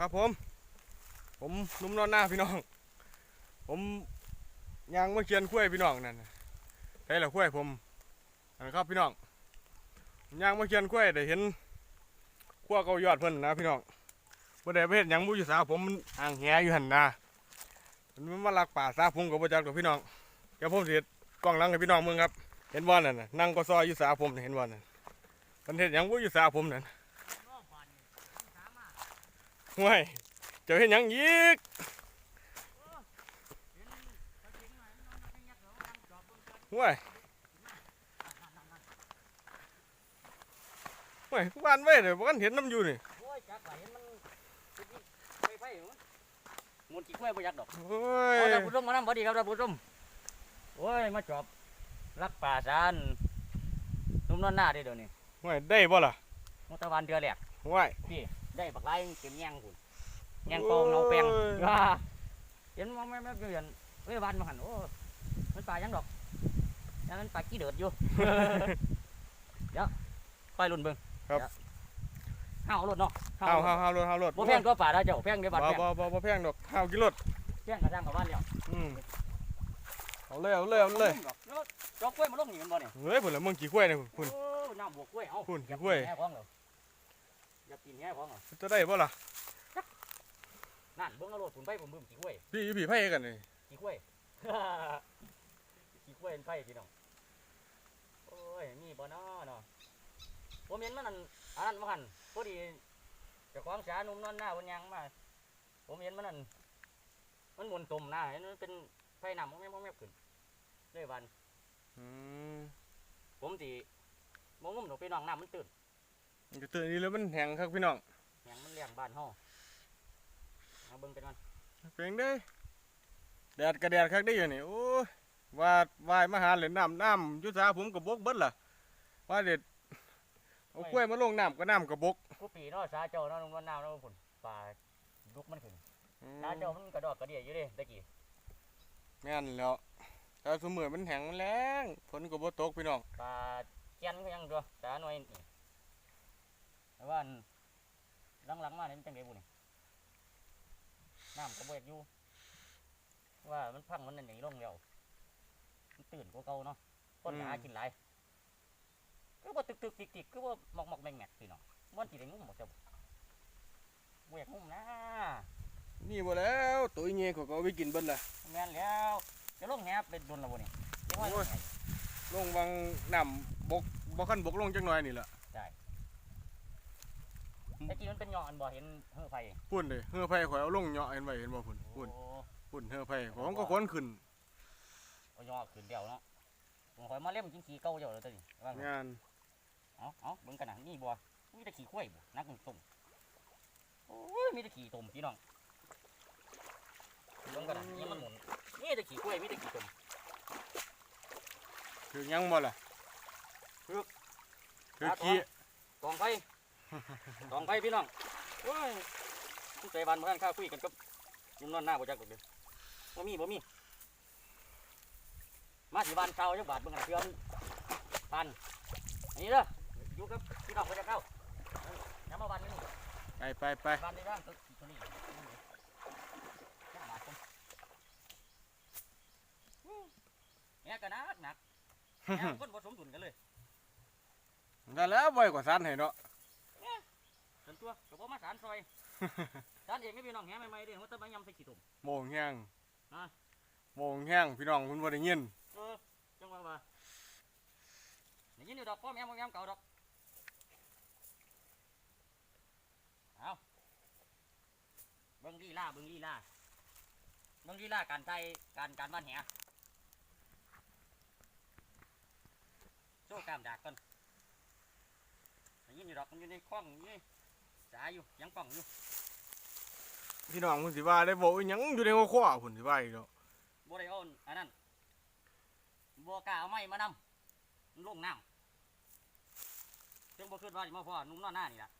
ครับผม ผมนุ่มนอนหน้าพี่น้อง ผมยางมาเคียนคุ้ยพี่น้องนั่นน่ะใช่ละคุ้ยผมนั่นครับพี่น้องยางมาเคียนคุ้ยได้เห็นขั้วเกายอดเพิ่นนะพี่น้องบ่ได้ไปเฮ็ดหยังบ่อยู่สาผมมันอ่างแหอยู่หันนะมันมาลักป่าสาผมก็บ่จักดอกพี่น้องเดี๋ยวผมเฮ็ดกล้องลังให้พี่น้องมึงครับ เห็นบ่านั่นน่ะนั่งก็ซอยอยู่สาผมเห็นบ่านั่นเพิ่นเฮ็ดหยังบ่อยู่สาผมนั่น ห่วยเจะเห็นหยังอีกห่วยห่วยบ้านไว้เลยบ่กันเห็นน้ำอยู่นี่โอ้ยจักไหลมันไฟไฟหมุนกี่กล้วยบ่ยักดอกโอ้เอายท่านผู้ชมมานํบ่ดีครับท่านผู้ชมโอ้ย มาจอบรักป่าซานนุ่มนอนหน้าเด้เดี๋ยวนี้ห่วยได้บ่ล่ะมตะวันเดือแหลกห่วยพี่ ได้บักไล่เก็บแยงคุณแยงโปงเนาแปลงโอ้ยว่าเห็นมองแม่แม่เห็นเว้ยวันมาหันโอ้มันป่ายังดอกยังมันป่ากี้เดือดอยู่เดี๋ยวไปรุ่นเบิ่งครับเดี๋ยวห้าวรถเนาะเฮาเฮาเฮารถเฮารถบ่แพงก็ป่าได้เจ้าแพงได้บัดบ่แพงบ่บ่บ่แพงดอกเฮากินรถแพงกระด้างกับบ้านเดียวอืมเอาเลยเอาเลยเอาเลยจอกกล้วยมาลงนี่มันบ่เนี่ยเฮ้ยพุ่นละมึงกี่กล้วยเนี่ยพุ่นโอ้น้ำบวกกล้วยเอาพุ่นอย่าขี้กล้วยปีนแง่ข องเหรออย่าปีนแง่ของเหรอจะได้บ่ล่ะนั่นเบิ่งเอาโลดฝุ่นไปผมบึ้มขี้กล้วยพี่พี่ไผกันนี่ขี้กล้วย ขี้กล้วยเป็นไฟพี่น้องโอ้ยมีบ่น้อเนาะผมเห็นมันนั่นอันนั้นมันหันพอดีเจ้าของสาหนุ่มนอนหน้าบนยังมาผมเห็นมันนั่นมันหมุนตุ่มหน้าเห็นมันเป็นไฟน้ำมันแม่แม่ขึ้นเลยวันอืมผมสิมองมุมหนูไปน้องน้ำมันตื่น มันจะตื่นนี่แล้วมันแห้งครับพี่น้องแหงมันเลี้ยงบ้านห้อเอาเบิ่งเป็นมันเป็นได้แดดกระแดดคักได้อยู่นี่โอ้ยว่าว่ายมาหาเหรียญน้ำน้ำอยุทธาผมกับบกเบิดล่ะว่าเด็ดเอากล้วยมาลงน้ำก็น้ำกับบกกูปีเนาะสาเจ้าเนาะนุ่มนวลน้ำเนาะผุนปลาลุกมันขึ้นสาเจ้ามันกระดอกกระเดี่ยอยู่เด้ตะกี้แม่นแหล้วแต่สมือมันแห้งมันแรงฝนก็บ่ตกพี่น้องปลาเจียนก็ยังตัวสาหน่อยนี่ แต่ว่าอันหลังๆมาเนี่ยมันจังไดบุนี่น้ำก็บ่อยากอยู่ ว่ามันพังมันนั่นอย่างนี้ลงแล้วมันตื่นกว่าเก่าเนาะคนหากินหลายก็ว่าตึกตึกติกติกก็ว่าหมอกหมอกแมงแมกพี่น้องมันสิได้งุ่มหมดเจ้าบ่อยากงุ่มนะนี่บ่แล้วตัวเงี้ยเขาก็เอาไปกินเบิดล่ะแม่นแล้วจะลงแหบเป็นดนและบ่นี่ยังว่าโอ้ยลงวังน้ำบกบ่คันบกลงจังหน่อยนี่ล่ะ ตะกี้มันเป็นหยออันบ่เห็นเฮือไฟพุ่นเด้เฮือไผข่อยเอาลงเหาะเห็นไว้เห็นบ่พุ่นพุ่นโอ้พุ่นเฮือไผของก็ค้นขึ้นเอาหยอขึ้นเดียวเนาะผมคอยมาเล่มกินขี้เก่าเดียวเลยตัวนี้ว่าไงงานเอาเอาเบิ่งกันนะนี่บ่มีแต่ขี้ข้วยบ่นักมันตุ่มโอ้ยมีแต่ขี้ตุ่มพี่น้องเบิ่งกันนะนี่มันหมุนนี่แต่ขี้ข้วยมีแต่ขี้ตุ่มคือยังบ่ล่ะคือคือขี้กองไฟ กองไฟพี่น้องโอ้ยผู้ใจบานบ่ทันข้าคุยกันกับนุ่มนอนหน้าบ่จักดอกเด้อบ่มีบ่มี มาสิบานเก่าจักบาทเบิ่งกันเพื่อนพันอันนี้เด้ออยู่กับพี่น้องพระเจ้าเข้าย้ำมาวันนี้ไปไปไปบ้านนี้บ้านตัวตัวนี้หนักผมเนี่ยก็หนักหนักเนี่ยคนผสมดุลกันเลยได้แล้วบ่อยกว่าสันให้เนาะส่วน ตัวกับผมมาสารซอย สารเองไม่พี่น้องแหใหม่ๆเด้ว่าแตะมายำใส่ขี้ตุ่มโมงแห้งอะโมงแห้งพี่น้องคุณบ่ได้ยินเออจังหวะว่านี่ยินอยู่ดอกพ่อแม่พ่อแม่เก่าดอกเอาเบิ่งลีลาเบิ่งลีลาเบิ่งลีลาการใจการการบ้านแหโซ่กล้ามดากก่อนนี่ยินอยู่ดอกมันอยู่ในคล้องอยู่นี่ สาอยู่ยังป่องอยู่พี่น้องคุณสิว่าได้บ่อีหยังอยู่ในหัวข้อพุ่นสิว่าอีกแล้วบัวไดโอนอันนั้นบัวกล้าเอาไม้มานำมันลงน้ำจึงบ่คิดว่าสิมาพ่อหนุ่มนอนหน้านี่ล่ะ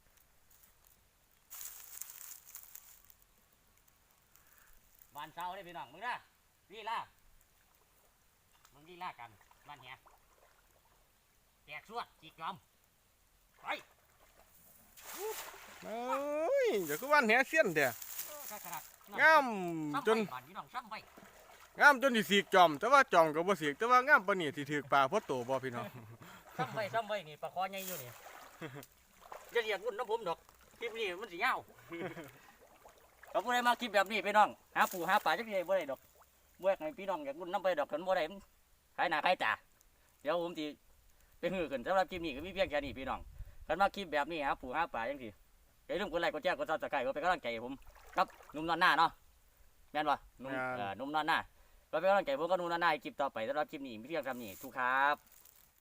บ้านเช้าได้พี่น้องมึงนะลีลามึงลีลากันบ้านเหียแจกสวดจีกยอมไปเอ้ย เดี๋ยวก็วันแหเสี้ยนเด้อขนาดงามจนบาดพี่น้องซ้ำไปงามจนสิสีกจอม แต่ว่าจอมก็บ่สีกแต่ว่างามปานนี้สิถือปลาพอโตบ่พี่น้องซ้ำไปซ้ำไปนี่ปลาคอใหญ่อยู่นี่จะเรียกรุ่นน้ำผมดอกคลิปนี้มันสิยาวเขาบ่ได้มาคลิปแบบนี้พี่น้องหาปูหาปลาจักทีบ่ได้ดอกบ่อยากให้พี่น้องอยากรุ่นน้ำไปดอกกันบ่ได้มันขายหน้าขายตาเดี๋ยวผมสิไปหื้อขึ้นสำหรับคลิปนี้ก็มีเพียงแค่นี้พี่น้องกันมาคลิปแบบนี้หาปูหาปลาจังซี่ อย่าลืมกดไลค์กดแชร์กดซับสไครต์ก็เป็นกำลังใจให้ผมกับหนุ่มนอนหน้าเนาะแม่นบ่หนุ่มแม่น เอ่อหนุ่มนอนหน้าก็เป็นกำลังใจให้ผมกับหนุ่มนอนหน้าในคลิปต่อไปสำหรับคลิปนี้มีเพียงเท่านี้ทุกครับ